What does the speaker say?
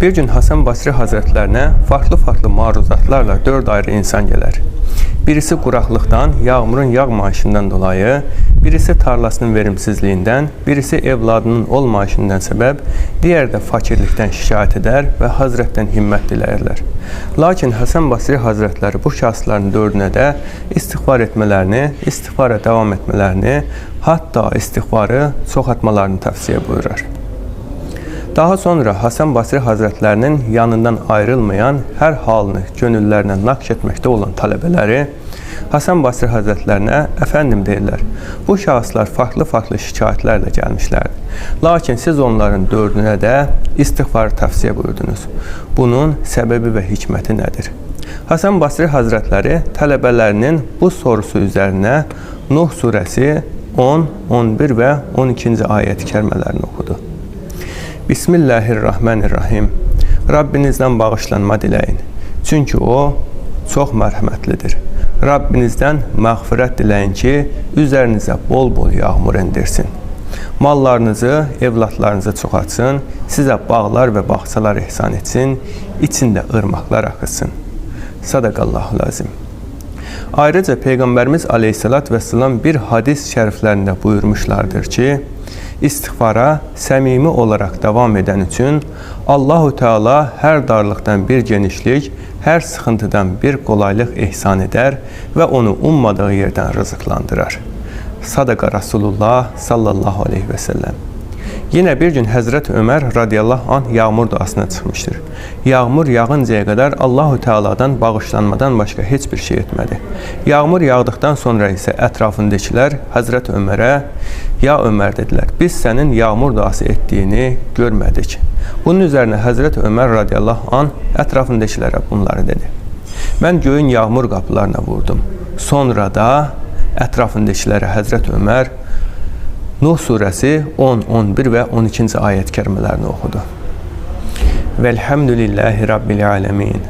Bir gün Hasan Basri Hazretlerine farklı farklı maruzatlarla dört ayrı insan gelir. Birisi kuraklıktan, yağmurun yağmayışından dolayı, birisi tarlasının verimsizliğinden, birisi evladının olmayışından sebep, diğer de fakirlikten şikayet eder ve Hazretten himmet diləyirlər. Lakin Hasan Basri Hazretleri bu şahsların dördüne de istiğfar etmelerini, istiğfara devam etmelerini, hatta istiğfarı çoxaltmalarını tavsiye buyurur. Daha sonra Hasan Basri Hazretlerinin yanından ayrılmayan, her halını gönüllerine nakş etmekte olan talebeleri Hasan Basri Hazretlerine efendim deyirlər. Bu şahıslar farklı farklı şikayetlerle gelmişlerdi. Lakin siz onların dördüne de istiğfarı tavsiye buyurdunuz. Bunun sebebi ve hikmeti nedir? Hasan Basri Hazretleri tələbələrinin bu sorusu üzerine Nuh suresi 10, 11 ve 12. ayet-i kerimelerini okudu. Bismillahirrahmanirrahim. Rabbinizdən bağışlanma diləyin. Çünki o çox mərhəmətlidir. Rabbinizdən məğfirət diləyin ki, üzərinizə bol-bol yağmur endirsin. Mallarınızı, evlatlarınızı çoxaltsın, sizə bağlar və bağçalar ihsan etsin, içində ırmaqlar axıtsın. Sadaqallahu lazim. Ayrıca Peygamberimiz Aleyhisselat Vesselam bir hadis şəriflərində buyurmuşlardır ki, istiğfara səmimi olaraq davam edən üçün Allahu Teala hər darlıqdan bir genişlik, hər sıxıntıdan bir qolaylıq ehsan edər və onu ummadığı yerdən rızıqlandırar. Sadaka Resulullah sallallahu aleyhi ve sellem. Yine bir gün Hazreti Ömer radıyallahu anh yağmur duasına çıkmıştır. Yağmur yağıncaya kadar Allahu Teala'dan bağışlanmadan başka hiçbir şey etmedi. Yağmur yağdıktan sonra ise etrafındakiler Hazreti Ömer'e ya Ömer dediler biz senin yağmur duası ettiğini görmedik. Bunun üzerine Hazreti Ömer radıyallahu anh etrafındakilere bunları dedi. Ben göğün yağmur kapılarına vurdum. Sonra da etrafındakilere Hazreti Ömer Nuh suresi 10, 11 ve 12. ayet kerimelerini okudu. Velhamdülillahi Rabbil alemin.